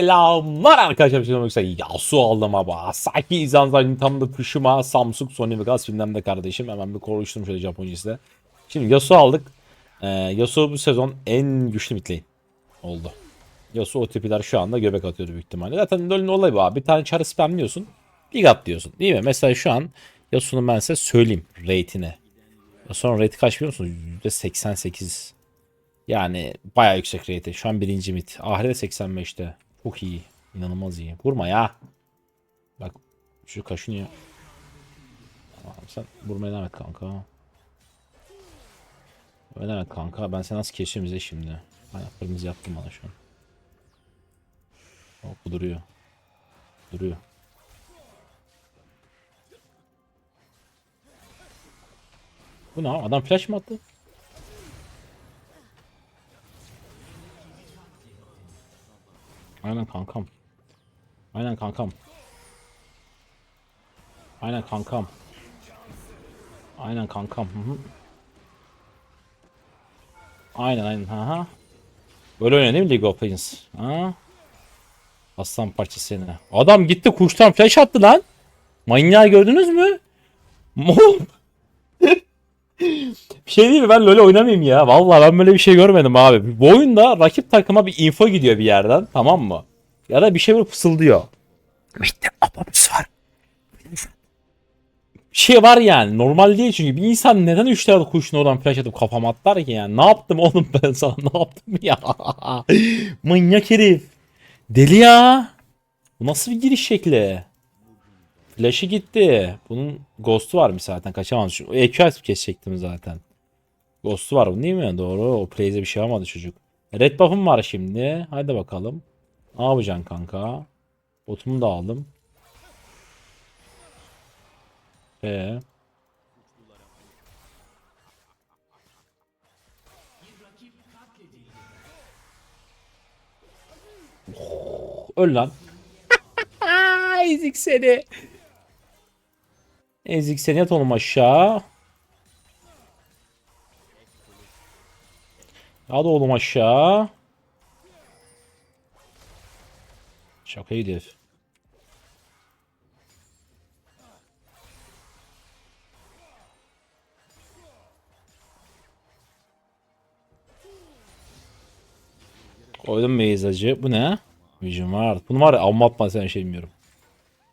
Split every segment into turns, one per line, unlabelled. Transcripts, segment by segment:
Selamlar arkadaşlar. Şimdi yoksa Yasu aldım ama. Saki İzanzay'ın tam da kuşuma Samsung Sony Vegas filmden de kardeşim. Hemen bir konuştum şöyle Japonca'yla. Şimdi Yasu aldık. Ee, Yasu bu sezon en güçlü midlane oldu. Yasu o tipiler şu anda göbek atıyordu büyük ihtimalle. Zaten LoL'ün olayı bu abi. Bir tane çarı spamliyorsun. Big at diyorsun. Değil mi? Mesela şu an Yasu'nun ben size söyleyeyim rate'ini. Sonra rate kaç biliyor musunuz? %88. Yani bayağı yüksek rate. Şu an birinci mid. Ahire 85'te. Çok iyi. İnanılmaz iyi. Vurma ya. Bak şu kaşınıyor. Tamam, sen vurmaya devam et kanka. Öyle et kanka. Ben seni nasıl keseceğim bize şimdi. Ayaklarımızı yaptım bana şu an. Hop bu duruyor. Duruyor. Bu ne? Adam flash mı attı? Aynen kankam. Aynen kankam. Aynen kankam. Aynen kankam. Hı hı. Aynen aynen. Ha Böyle oynuyor değil mi League of Legends? Ha? Aslan parçası seni. Adam gitti kuştan flash attı lan. Manyağı gördünüz mü? Mom. bir şey değil mi ben LoL oynamayayım ya. Vallahi ben böyle bir şey görmedim abi. Bu oyunda rakip takıma bir info gidiyor bir yerden tamam mı? Ya da bir şey böyle fısıldıyor. İşte abamız var. Bir şey var yani normal değil çünkü bir insan neden 3 tane kuşun oradan flash atıp kafama atlar ki yani ne yaptım oğlum ben sana ne yaptım ya manyak herif deli ya bu nasıl bir giriş şekli flash'ı gitti. Bunun ghost'u var mı zaten kaçamaz. Şu EQS kesecektim zaten. Ghost'u var bunun değil mi? Doğru. O plays'e bir şey almadı çocuk. Red buff'ım var şimdi. Hadi bakalım. Ne yapacaksın kanka? Botumu da aldım. Ee? Öl lan. Ezik seni. Ezik seni yat aşağı. Hadi oğlum aşağı. Şakaydı herif. Koydum beyzacı. Bu ne? Vision var. Bunu var ya amma atma sen şey bilmiyorum.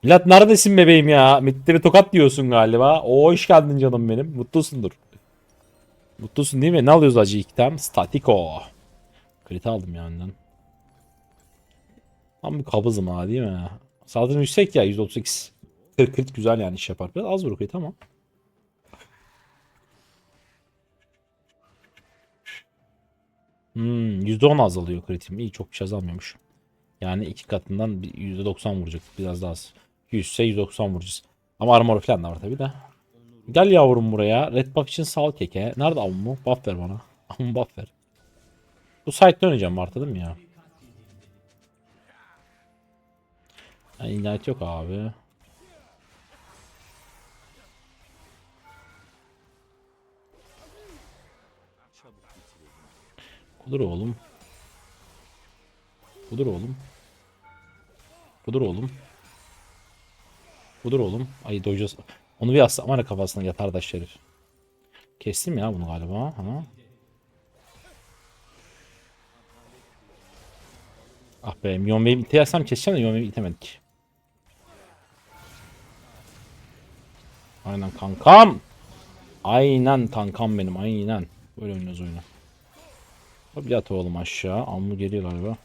Milat neredesin bebeğim ya? Mitte bir tokat diyorsun galiba. Oo hoş geldin canım benim. Mutlusundur. Mutlusun değil mi? Ne alıyoruz acı ilkten? Statiko. Kriti aldım ya önden. Tam bir kabızım ha değil mi? Saldırım yüksek ya 138. 40 crit güzel yani iş yapar. Biraz az vurur crit ama. Hmm, %10 azalıyor kritim. İyi çok bir şey azalmıyormuş. Yani iki katından bir %90 vuracak. Biraz daha az. 100 ise 190 vuracağız. Ama armor falan da var tabi de. Gel yavrum buraya. Red buff için sağ ol keke. Nerede ammu? Buff ver bana. Ammu buff ver. Bu site'de oynayacağım Mart'ta değil mi ya? Yani internet yok abi. Budur oğlum. Budur oğlum. Budur oğlum. Budur oğlum. Ay doyacağız. Onu bir assam var kafasına yatar da şerif. Kestim ya bunu galiba. Ha? Ah be Mion Bey'i itersem keseceğim de Mion Bey'i itemedik. Aynen kankam. Aynen kankam benim aynen. Böyle oynuyoruz oyunu. Hop yat oğlum aşağı. Ammu geliyor galiba.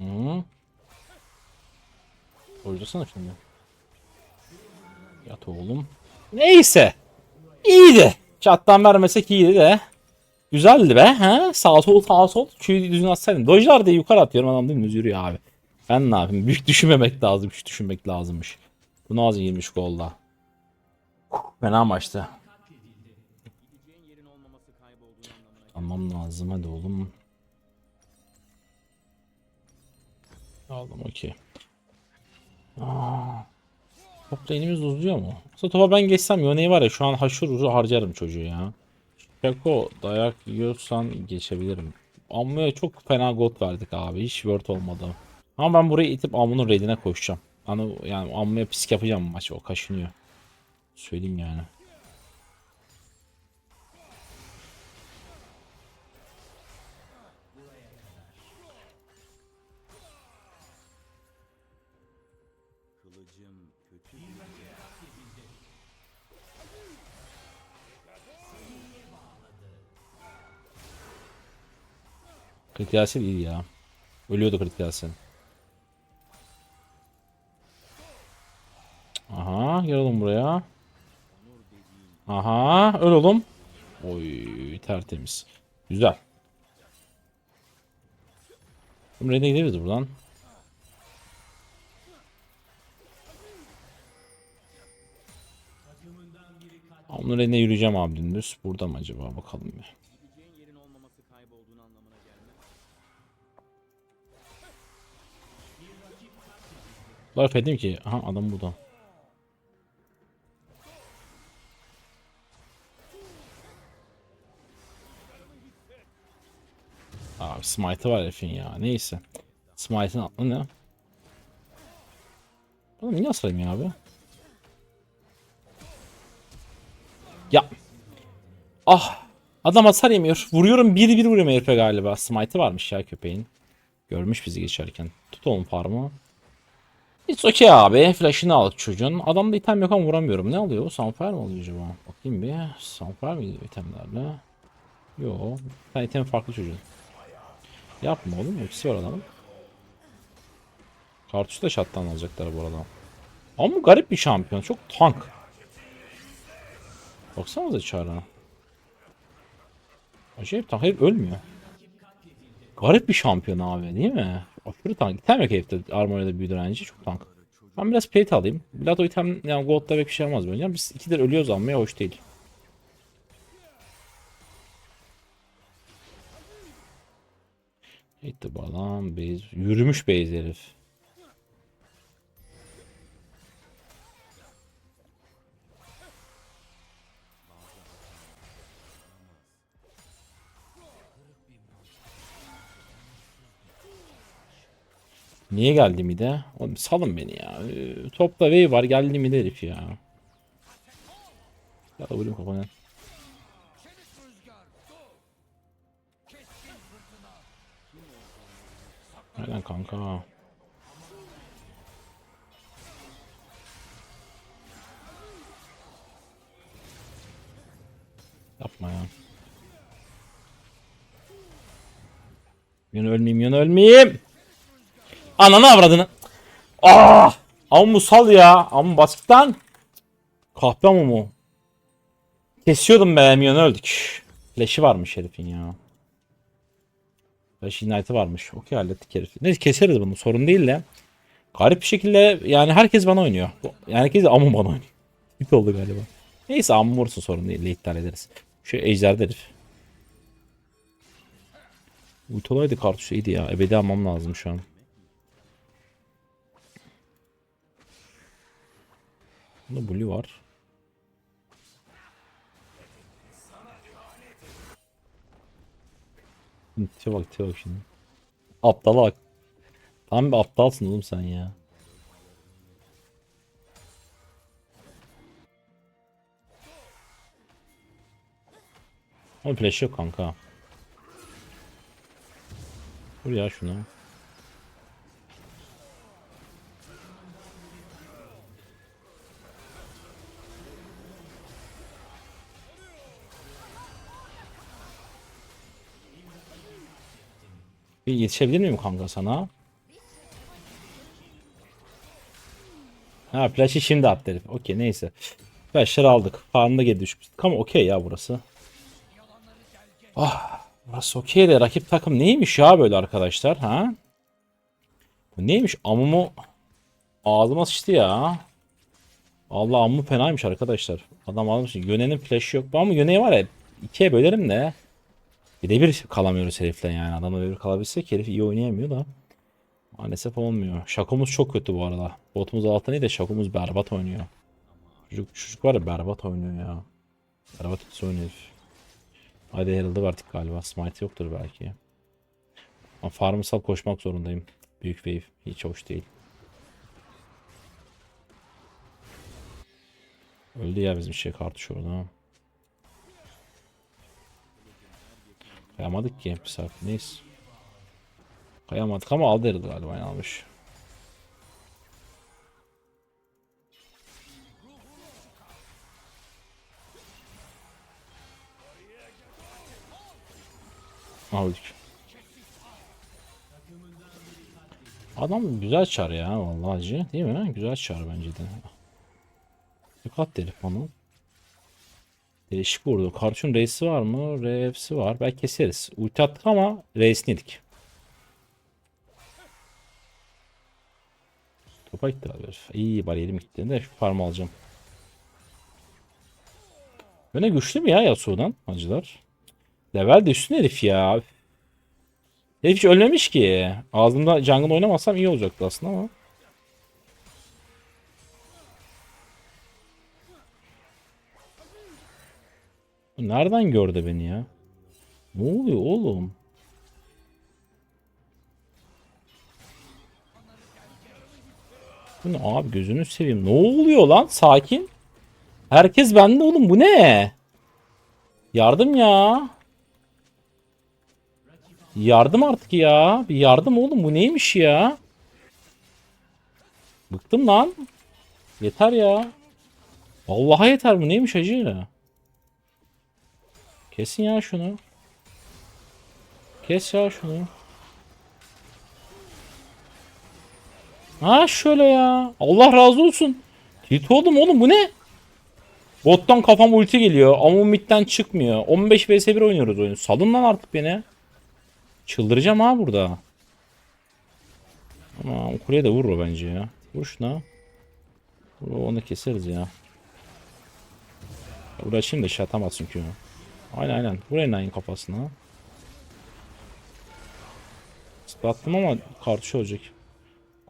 Hı. Oynasana şimdi. Yat oğlum. Neyse. İyiydi. Çattan vermesek iyiydi de. Güzeldi be. Ha? Sağ sol sağ sol. Q'yu düzgün atsaydım. Dojlar da yukarı atıyorum adam dümdüz yürüyor abi. Ben ne yapayım? Büyük düşünmemek lazım. Küçük düşünmek lazımmış. Bu az 20 golda. Fena maçtı. Almam lazım hadi oğlum. Aldım okey. Aa. Top lane'imiz uzuyor mu? Aslında topa ben geçsem Yone'yi var ya şu an haşır harcarım çocuğu ya. Şako dayak yiyorsan geçebilirim. Ammu'ya çok fena gold verdik abi. Hiç word olmadı. Ama ben burayı itip Ammu'nun raidine koşacağım. Hani yani Ammu'ya pisk yapacağım maçı. O kaşınıyor. Söyleyeyim yani. Kritik Yasin iyi ya. Ölüyordu Kritik Yasin. Aha gel buraya. Aha öl oğlum. Oy tertemiz. Güzel. Şimdi Red'e gideriz buradan. Onun Red'e yürüyeceğim abi dümdüz. Burada mı acaba bakalım bir. Laf edeyim ki. Aha adam burada. Abi smite'ı var herifin ya. Neyse. Smite'ın aklı ne? Oğlum niye asılayım ya abi? Ah. Adam hasar yemiyor. Vuruyorum 1-1 vuruyorum herife galiba. Smite'ı varmış ya köpeğin. Görmüş bizi geçerken. Tut oğlum farmı. It's okay abi. Flash'ını aldık çocuğun. Adamda item yok ama vuramıyorum. Ne alıyor? Sunfire mi alıyor acaba? Bakayım bir. Sunfire mi gidiyor itemlerle? Yo. Bir item farklı çocuğun. Yapma oğlum. Ultisi var adamın. Kartuş da shot'tan alacaklar bu arada. Ama garip bir şampiyon. Çok tank. Baksanıza çağrına. Acayip tank. Hayır ölmüyor. Garip bir şampiyon abi değil mi? Aşırı tank. İtem yok herifte armorada büyü direnci çok tank. Ben biraz plate alayım. Biraz o item yani gold'da pek şey olmaz bence. Biz ikidir ölüyoruz almaya hoş değil. Gitti bu adam. Base. Yürümüş base herif. Niye geldi mi de? Oğlum salın beni ya. Ee, Topta wave var geldi mi de ya. Ya da vurayım kafana. Aynen kanka. Yapma ya. Yön ölmeyeyim, yön ölmeyeyim. Ananı avradını. Ah! Amma sal ya. Amma basket lan. Kahpe mu? Kesiyordum be milyonu öldük. Flash'i varmış herifin ya. Flash Ignite'ı varmış. Okey hallettik herifi. Neyse keseriz bunu sorun değil de. Garip bir şekilde yani herkes bana oynuyor. Yani herkes Amun bana oynuyor. Hit oldu galiba. Neyse Amun vursun sorun değil. iptal ederiz. Şu ejder herif. Uytolaydı kartuş iyiydi ya. Ebedi almam lazım şu an. Bunda Blue var. Tipe bak tipe bak şimdi. Aptala bak. Tam bir aptalsın oğlum sen ya. Ama flash yok kanka. Vur ya şunu. Bir yetişebilir miyim kanka sana? Ha flash'ı şimdi attı herif. Okey neyse. Flash'ları aldık. Farmda geri düşmüştük ama okey ya burası. Ah burası okey de rakip takım neymiş ya böyle arkadaşlar ha? Bu neymiş amumu ağzıma sıçtı ya. Allah amumu fenaymış arkadaşlar. Adam almış. Yöne'nin flash'ı yok. Ama Yöne'yi var ya ikiye bölerim de. Bir de bir kalamıyoruz herifle yani. Adamla bir kalabilsek herif iyi oynayamıyor da. Maalesef olmuyor. Şakomuz çok kötü bu arada. Botumuz altın iyi de şakomuz berbat oynuyor. Çocuk, çocuk var ya berbat oynuyor ya. Berbat ötesi oynuyor herif. Haydi Herald'ı verdik galiba. Smite yoktur belki. Ama farmsal koşmak zorundayım. Büyük wave. Hiç hoş değil. Öldü ya bizim şey kartuş orada. Kayamadık ki. Neyse. Kayamadık ama aldı Herald galiba. Almış. Aldık. Adam güzel çar ya vallahi hacı, değil mi? Güzel çar bence de. Dikkat herif. Değişik vurdu. Karşın reisi var mı? Refsi var. Belki keseriz. Ulti attık ama reisini yedik. Topa gitti abi. İyi bariyerim gitti. De şu farm alacağım. Böyle güçlü mü ya Yasuo'dan hacılar? Level de üstün herif ya. Herif hiç ölmemiş ki. Ağzımda jungle oynamazsam iyi olacaktı aslında ama. Nereden gördü beni ya? Ne oluyor oğlum? Bu ne abi gözünü seveyim. Ne oluyor lan? Sakin. Herkes bende oğlum bu ne? Yardım ya. Yardım artık ya. Bir yardım oğlum bu neymiş ya? Bıktım lan. Yeter ya. Vallahi yeter bu neymiş hacı? Kesin ya şunu. Kes ya şunu. Ha şöyle ya. Allah razı olsun. Tilt oldum oğlum bu ne? Bottan kafam ulti geliyor ama midden çıkmıyor. 15 vs 1 oynuyoruz oyunu. Salın lan artık beni. Çıldıracağım ha burada. Ama kuleye de vurur bence ya. Vur şuna. Onu keseriz ya. Uğraşayım da şey atamaz çünkü. Aynen aynen. Vur en kafasına. Zıplattım ama kartuş olacak.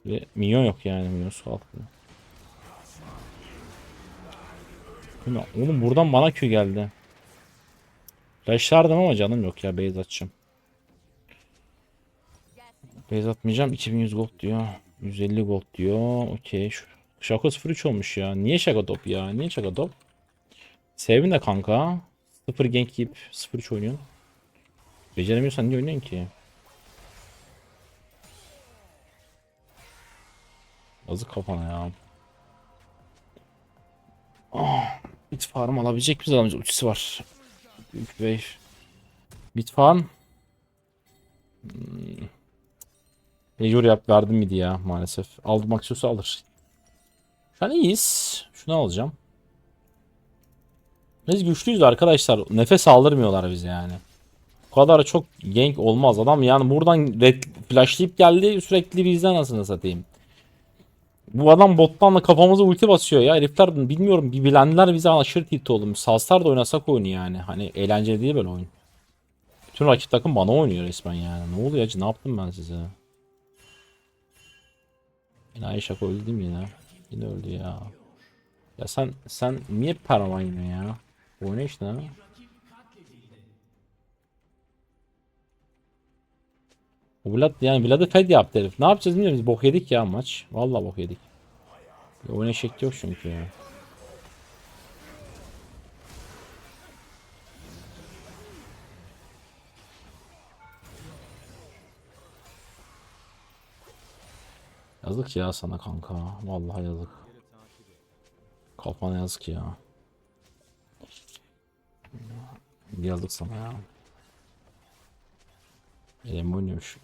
Kule, minyon yok yani. Minyon. Bu ne? Oğlum buradan bana Q geldi. Flashlardım ama canım yok ya. Base atacağım. Base atmayacağım. 2100 gold diyor. 150 gold diyor. Okey. Şako 03 olmuş ya. Niye şaka top ya? Niye şaka top? Sevin de kanka. 0 gank yiyip 03 oynuyorsun. Beceremiyorsan niye oynuyorsun ki? Yazık kafana ya. Ah, bit farm alabilecek bir adamcı ultisi var. Büyük bey. Bit farm. Hmm. Mecbur yap verdim miydi ya maalesef. Aldım aksiyonu alır. Şu an iyiyiz. Şunu alacağım. Biz güçlüyüz arkadaşlar. Nefes aldırmıyorlar bize yani. Bu kadar çok gank olmaz. Adam yani buradan flashlayıp geldi sürekli bizden anasını satayım. Bu adam bottan da kafamıza ulti basıyor ya. Herifler bilmiyorum bir bilenler bize aşırı tilt oğlum. Salstar da oynasak oyunu yani. Hani eğlenceli değil böyle oyun. Bütün rakip takım bana oynuyor resmen yani. Ne oluyor acı? Ne yaptım ben size? Yine şaka öldü değil mi yine? Yine öldü ya. Ya sen sen niye paravan ya? Bu ne işte ha? O Vlad yani Vlad'ı fed yaptı herif. Ne yapacağız bilmiyorum biz bok yedik ya maç. Vallahi bok yedik. Oyun şekli yok çünkü ya. Yazık ya sana kanka. Vallahi yazık. Kafana yazık ya. Yazık sana ya. Elim oynuyormuş.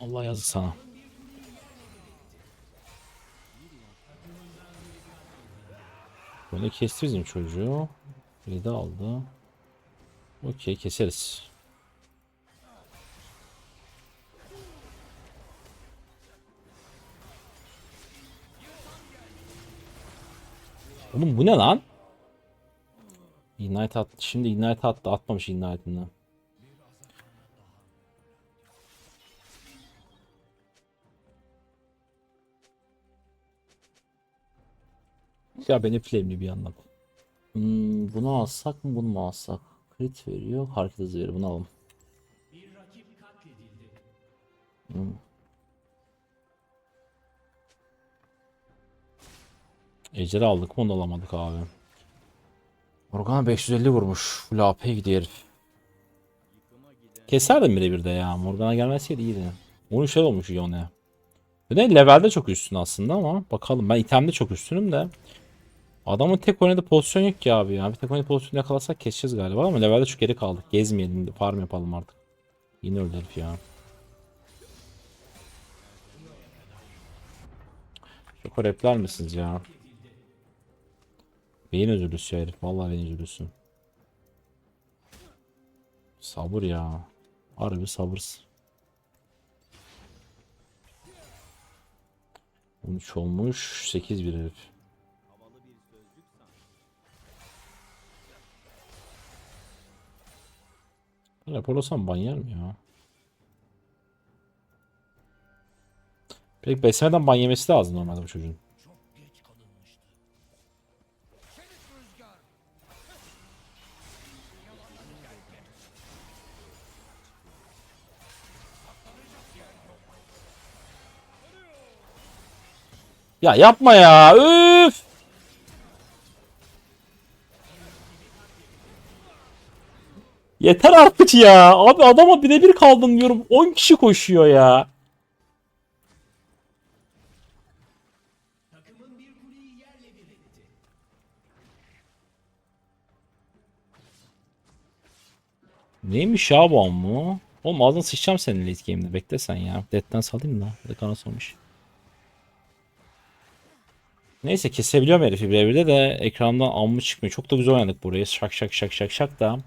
Allah yazık sana. Böyle kesti bizim çocuğu. Bir de aldı. Okey keseriz. Oğlum bu ne lan? Ignite at. Şimdi Ignite attı. Atmamış Ignite'ını. Ya beni flame'li bir yandan. Hmm, bunu alsak mı bunu mu alsak? Crit veriyor. Hareket hızı veriyor. Bunu alalım. Hmm. Ejderha aldık mı onu alamadık abi. Morgana 550 vurmuş. Full AP gidiyor herif. Keserdim birebir de ya. Morgana gelmeseydi iyiydi. 13 level olmuş Yone. Bir de levelde çok üstün aslında ama bakalım. Ben itemde çok üstünüm de. Adamın tek oynadığı pozisyon yok ki abi ya. Bir tek oynadığı pozisyonu yakalasak keseceğiz galiba ama levelde çok geri kaldık. Gezmeyelim, farm yapalım artık. Yine öldü herif ya. Çok repler misiniz ya? Beyin özürlüsü herif. Vallahi beyin özürlüsü. Sabır ya. Harbi sabırsız. 13 olmuş. 8 bir herif. Raporlasam ban yer mi ya? Peki beslemeden ban yemesi lazım normalde bu çocuğun. Ya yapma ya. Üf. Yeter artık ya. Abi adama birebir kaldım diyorum. 10 kişi koşuyor ya. Neymiş ya bu ammu? Oğlum ağzına sıçacağım senin late game'de. Bekle sen ya. Dead'den salayım da. Bir de kana sormuş. Neyse kesebiliyorum herifi birebirde de ekrandan ammu çıkmıyor. Çok da güzel oynadık burayı. Şak şak şak şak şak da.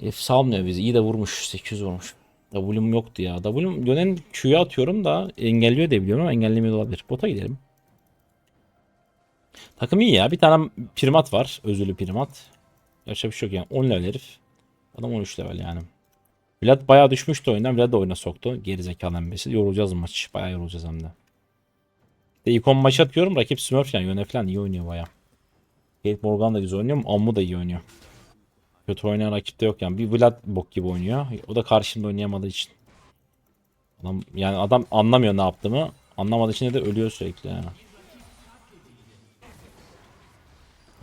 Herif salmıyor bizi. İyi de vurmuş. 800 vurmuş. W'm yoktu ya. W'm yönen Q'ya atıyorum da engelliyor diye biliyorum ama engellemiyor olabilir. Bota gidelim. Takım iyi ya. Bir tane primat var. Özürlü primat. Yapacak bir şey yok yani. 10 level herif. Adam 13 level yani. Vlad bayağı düşmüştü oyundan. Vlad da oyuna soktu. Geri zekalı. Yorulacağız maç. Bayağı yorulacağız hem de. De ilk 10 maç atıyorum. Rakip Smurf yani. Yöne falan iyi oynuyor bayağı. Kate Morgan da güzel oynuyor. Ammu da iyi oynuyor. Kötü oynayan rakip de yok yani. Bir Vlad bok gibi oynuyor. O da karşımda oynayamadığı için. Adam, yani adam anlamıyor ne yaptığımı. Anlamadığı için de ölüyor sürekli yani.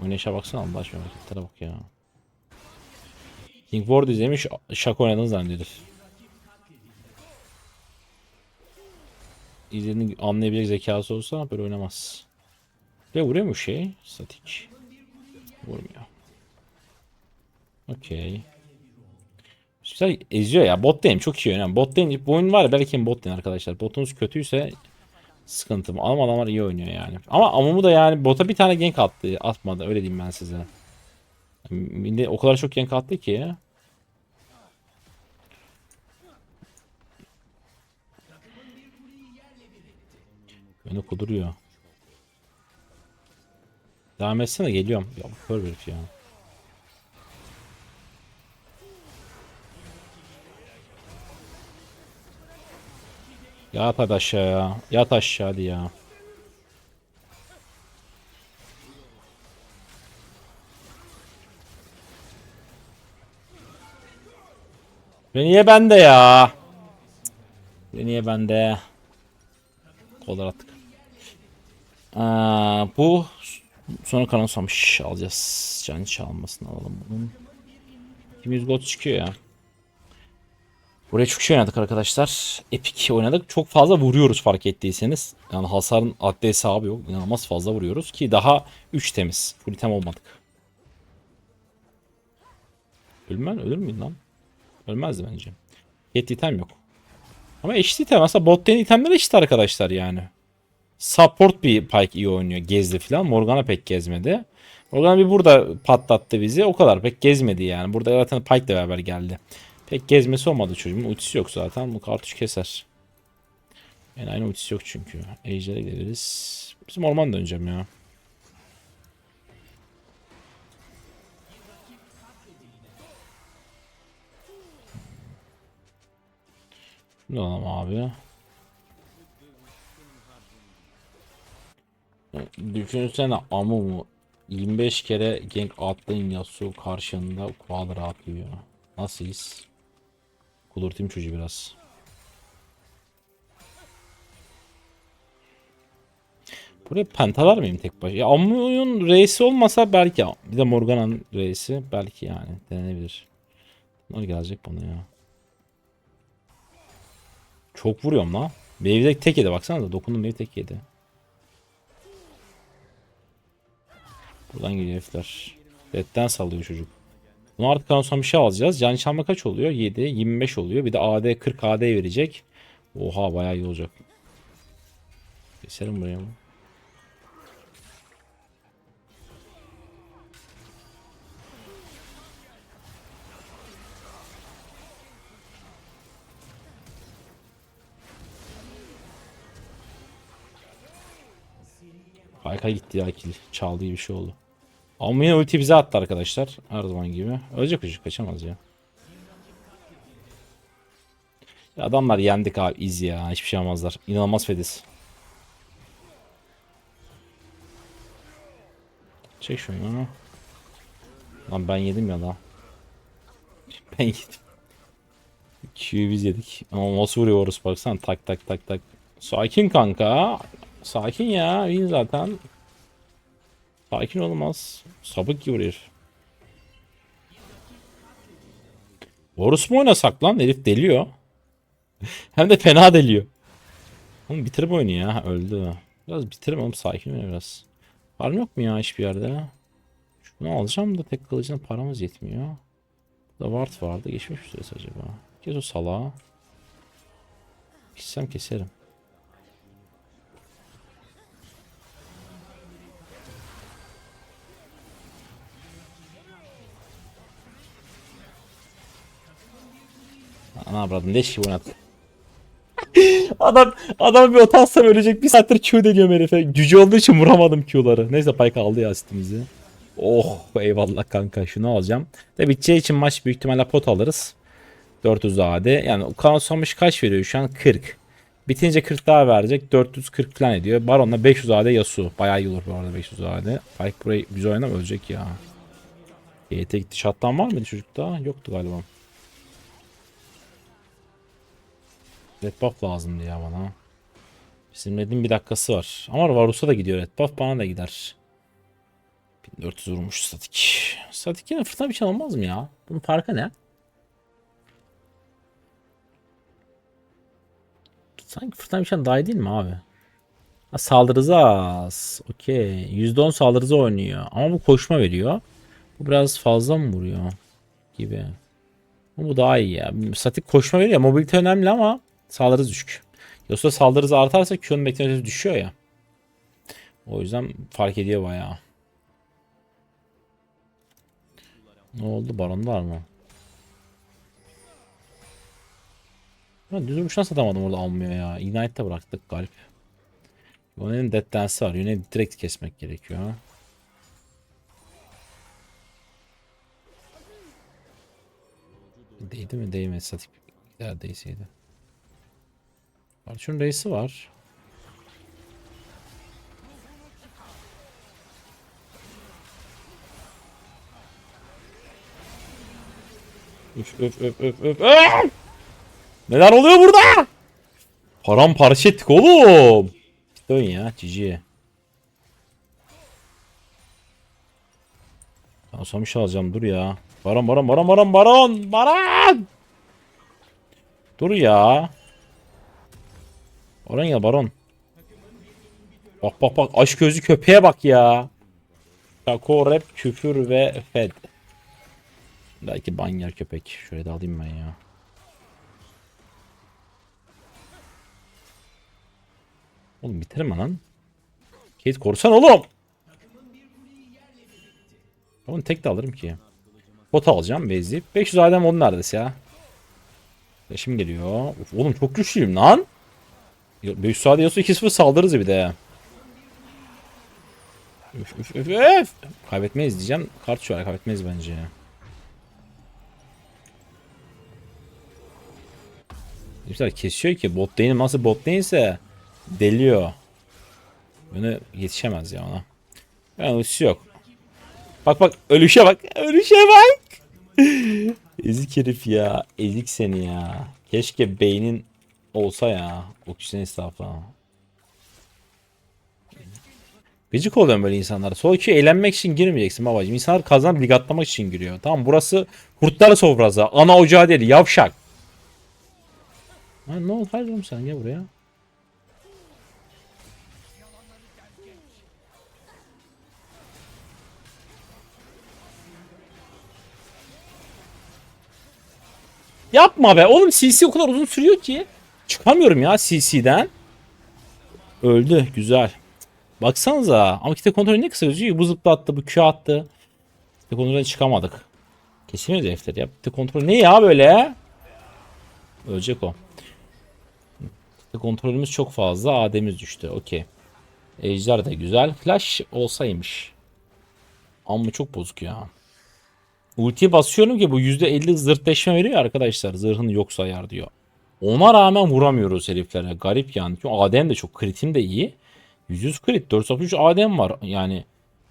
Oynayışa baksana Allah aşkına hareketlere bak ya. King Ward izlemiş şaka oynadığını zannediyor. İzlediğini anlayabilecek zekası olsa böyle oynamaz. Ve vuruyor mu şey? Statik. Vurmuyor. Okey. Güzel eziyor ya. Bot lane çok iyi oynuyor. Bot lane bu oyun var ya belki bot lane arkadaşlar. Botunuz kötüyse sıkıntı mı? Ama adamlar iyi oynuyor yani. Ama Amumu da yani bota bir tane gank attı. Atmadı öyle diyeyim ben size. Milli o kadar çok gank attı ki. Beni kuduruyor. Devam etsene geliyorum. Ya bu kör herif ya. Yat hadi aşağıya. Yat aşağı hadi ya. Ve niye bende ya? Ve niye bende? Kollar attık. Aa, bu sonra kanal susamış alacağız. Can çalmasını alalım bunun. 200 gold çıkıyor ya. Buraya çok şey oynadık arkadaşlar. Epic oynadık. Çok fazla vuruyoruz fark ettiyseniz. Yani hasarın adli hesabı yok. İnanılmaz fazla vuruyoruz ki daha 3 temiz. Full item olmadık. Ölmem ölür müyüm lan? Ölmezdi bence. Yet item yok. Ama eşit item. Aslında bot itemler eşit arkadaşlar yani. Support bir Pyke iyi oynuyor. Gezdi falan. Morgana pek gezmedi. Morgana bir burada patlattı bizi. O kadar pek gezmedi yani. Burada zaten Pyke ile beraber geldi. Pek gezmesi olmadı çocuğun. Ultisi yok zaten. Bu kartuş keser. Yani aynı ultisi yok çünkü. Ejder'e gideriz. Bizim orman döneceğim ya. Ne alalım abi? Düşünsene Amumu 25 kere gank attığın Yasuo karşında quadra atıyor. Nasıl his? Kudurtayım çocuğu biraz. Buraya pentalar mıyım tek başına? Ya reisi olmasa belki bir de Morgana'nın reisi belki yani denenebilir. Bunlar gelecek bana ya. Çok vuruyorum la. Wave'de tek yedi baksana dokundum wave tek yedi. Buradan geliyor herifler. Redden sallıyor çocuk. Bunu artık kanonsan bir şey alacağız. Can çalma kaç oluyor? 7, 25 oluyor. Bir de AD 40 AD verecek. Oha bayağı iyi olacak. Keserim buraya mı? Harika gitti ya kill. Çaldığı bir şey oldu. Ama yine ulti bize attı arkadaşlar. Her zaman gibi. Ölecek çocuk kaçamaz ya. ya adamlar yendik abi. Easy ya. Hiçbir şey yapamazlar. İnanılmaz fediz. Çek şunu. Lan ben yedim ya lan. Ben yedim. Q'yu biz yedik. Ama nasıl vuruyoruz baksana tak tak tak tak. Sakin kanka. Sakin ya. İyi zaten. Sakin olmaz. Sabık gibi vuruyor. Horus mu oynasak lan? Herif deliyor. Hem de fena deliyor. Oğlum bitir bu oyunu ya. Öldü. Biraz bitirim oğlum sakin oyna biraz. Param yok mu ya hiçbir yerde? Şunu alacağım da tek kılıcına paramız yetmiyor. Burada ward vardı. Geçmiş süresi acaba. Kes o salağı. Kessem keserim. Ana avradım leş gibi oynattı. adam adam bir otansam ölecek. Bir saattir Q deniyorum herife. Gücü olduğu için vuramadım Q'ları. Neyse Pike aldı ya asistimizi. Oh eyvallah kanka şunu alacağım. De biteceği için maç büyük ihtimalle pot alırız. 400 AD. Yani sonmuş kaç veriyor şu an? 40. Bitince 40 daha verecek. 440 falan ediyor. Baron'la 500 AD Yasuo. Bayağı iyi olur bu arada 500 AD. Pike burayı güzel oynam ölecek ya. YT gitti. Şattan var mıydı çocukta? Yoktu galiba. Red buff lazımdı ya bana. Bizim Red'in bir dakikası var. Ama Varus'a da gidiyor Red buff bana da gider. 1400 vurmuş statik. Statik yine fırtına bir şey olmaz mı ya? Bunun farkı ne? Sanki fırtına bir şey daha iyi değil mi abi? Ha, saldırısı az. Okey. %10 saldırısı oynuyor. Ama bu koşma veriyor. Bu biraz fazla mı vuruyor? Gibi. Ama bu daha iyi ya. Statik koşma veriyor. Mobilite önemli ama saldırısı düşük. Yoksa saldırısı artarsa Q'nun beklemesi düşüyor ya. O yüzden fark ediyor bayağı. Ne oldu? Baronlar mı? Ben düz vuruş nasıl atamadım orada almıyor ya. Ignite'de bıraktık galip. Yone'nin Death Dance'i var. Yone'yi direkt kesmek gerekiyor. Değdi mi? Değmedi. Statik gider değseydi. Archon Reis'i var. Üf üf üf üf. Aa! Neler oluyor burada? Paramparça ettik oğlum. Dön ya cici. Ben şey alacağım dur ya. Baron baron baron baron baron baron. Dur ya. Baron ya baron. Bak bak bak aşk gözü köpeğe bak ya. Şako rap küfür ve fed. Belki banyer köpek. Şöyle de alayım ben ya. Oğlum bitirme lan. Kate korusan oğlum. Oğlum tek de alırım ki. Bot alacağım Bezi. 500 adem onun neredeyse ya. Şimdi geliyor. Uf, oğlum çok güçlüyüm lan. 500 adem Yasuo 2-0 saldırırız bir de. Üf, üf, üf, üf. Kaybetmeyiz diyeceğim. Kart şu an kaybetmeyiz bence ya. Herifler kesiyor ki bot değil nasıl bot değilse deliyor. Yine yetişemez ya ona. Yani ultisi yok. Bak bak ölüşe bak. Ölüşe bak. Ezik herif ya. Ezik seni ya. Keşke beynin olsa ya. Oksijen israfı. Gıcık oluyorum böyle insanlara. Sol iki eğlenmek için girmeyeceksin babacığım. İnsanlar kazanıp lig atlamak için giriyor. Tamam burası kurtlar sofrası. Ana ocağı değil. Yavşak. Ha, ne oldu? Hayır sen gel buraya. Yapma be. Oğlum CC o kadar uzun sürüyor ki. Çıkamıyorum ya CC'den. Öldü. Güzel. Baksanıza. Ama kitle kontrolü ne kısa gözüküyor. Bu zıplattı. Bu Q attı. Kitle kontrolüne çıkamadık. Kesemiyoruz herifleri ya. Kitle kontrolü ne ya böyle? Ölecek o. Kitle kontrolümüz çok fazla. AD'miz düştü. Okey. Ejder de güzel. Flash olsaymış. Ama çok bozuk ya. Ultiye basıyorum ki bu %50 zırtleşme veriyor arkadaşlar. Zırhını yok sayar diyor. Ona rağmen vuramıyoruz heriflere. Garip yani. Çünkü ADM de çok kritim de iyi. 100 crit 463 ADM var. Yani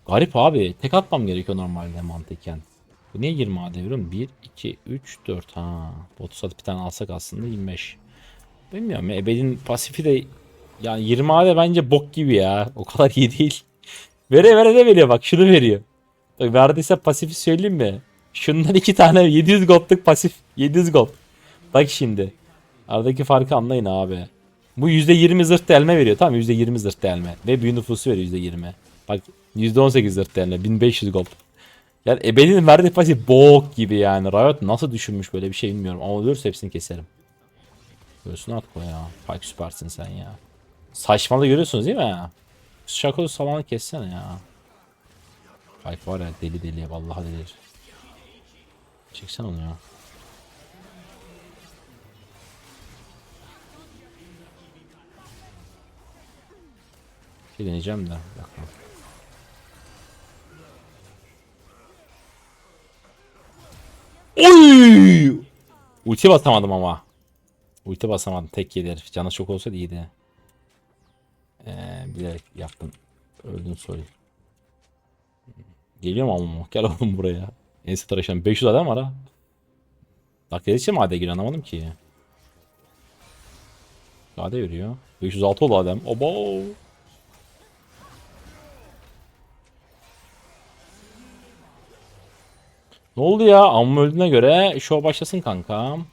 garip abi. Tek atmam gerekiyor normalde mantıken. Bu niye 20 AD veriyorum? 1, 2, 3, 4. Ha. Botu satıp bir tane alsak aslında 25. Bilmiyorum ya. Ebed'in pasifi de yani 20 AD bence bok gibi ya. O kadar iyi değil. Vere vere de veriyor bak. Şunu veriyor. Bak verdiyse pasifi söyleyeyim mi? Şundan iki tane 700 gold'luk pasif. 700 gold. Bak şimdi. Aradaki farkı anlayın abi. Bu %20 zırh delme veriyor. Tamam %20 zırh delme. Ve büyü nüfusu veriyor %20. Bak %18 zırh delme. 1500 gold. Yani Ebedi'nin verdiği pasif bok gibi yani. Riot nasıl düşünmüş böyle bir şey bilmiyorum. Ama olursa hepsini keserim. Göğsüne at koy ya. Pike süpersin sen ya. Saçmalığı görüyorsunuz değil mi? Şakalı salanı kessene ya. Pike var ya deli deli vallahi delir. Çeksen onu ya. Bir deneyeceğim de. Dakika. Oy! Ulti basamadım ama. Ulti basamadım. Tek gelir. Canı çok olsa iyiydi. Ee, bilerek yaptım. Öldün soy. Geliyor mu ama? Gel oğlum buraya. Ense tıraşan 500 adam var ha. Bak dedikçe mi AD anlamadım ki. AD veriyor. 506 oldu adam. Obo. Ne oldu ya? Amma öldüğüne göre show başlasın kankam.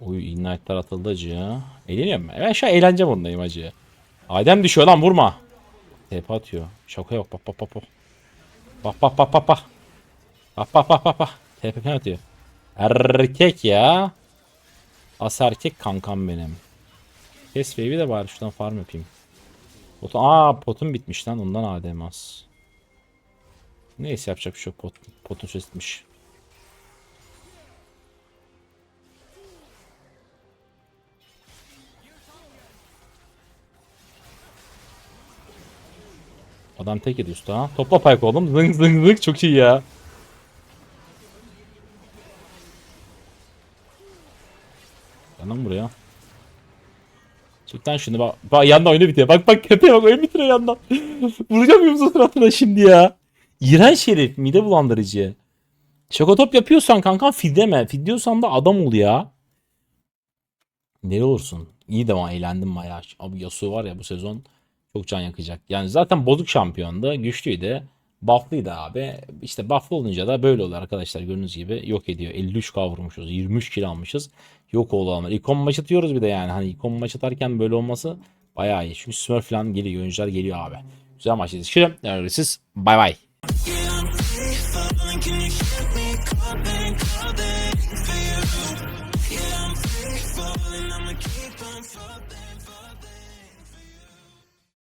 Oy ignite'lar atıldı acı. Eğleniyor mu? Ben şu an eğlence modundayım acı. Adem düşüyor lan vurma. TP atıyor. Şaka yok bak bak bak bak. Bak bak bak bak bak. Bak bak bak bak bak. TP falan atıyor. Erkek ya. As erkek kankam benim. Kes wave'i de bari şuradan farm yapayım. Potun, aa potum bitmiş lan ondan ADM az. Neyse yapacak bir şey yok pot, potun süresi bitmiş. Adam tek ediyor usta ha. Topla payk oğlum. Zıng zıng zıng çok iyi ya. Lan buraya. Lan şunu bak. Bak yandan oyunu bitiyor. Bak bak köpeğe bak oyun bitiriyor yandan. Vuracağım yumruğu suratına şimdi ya. İğrenç herif. Mide bulandırıcı. Şokotop yapıyorsan kankan fidleme. Fidliyorsan da adam ol ya. Ne olursun. İyi de ama eğlendim bayağı. Abi Yasuo var ya bu sezon çok can yakacak. Yani zaten bozuk şampiyonda. Güçlüydü. Buff'lıydı abi. İşte buff'lı olunca da böyle oluyor arkadaşlar. Gördüğünüz gibi yok ediyor. 53k vurmuşuz. 23 kill almışız. Yok oldu ama. İkon maç atıyoruz bir de yani. Hani ikon maç atarken böyle olması bayağı iyi. Çünkü Smurf falan geliyor. Oyuncular geliyor abi. Güzel maçtı. Şimdi siz bay bay.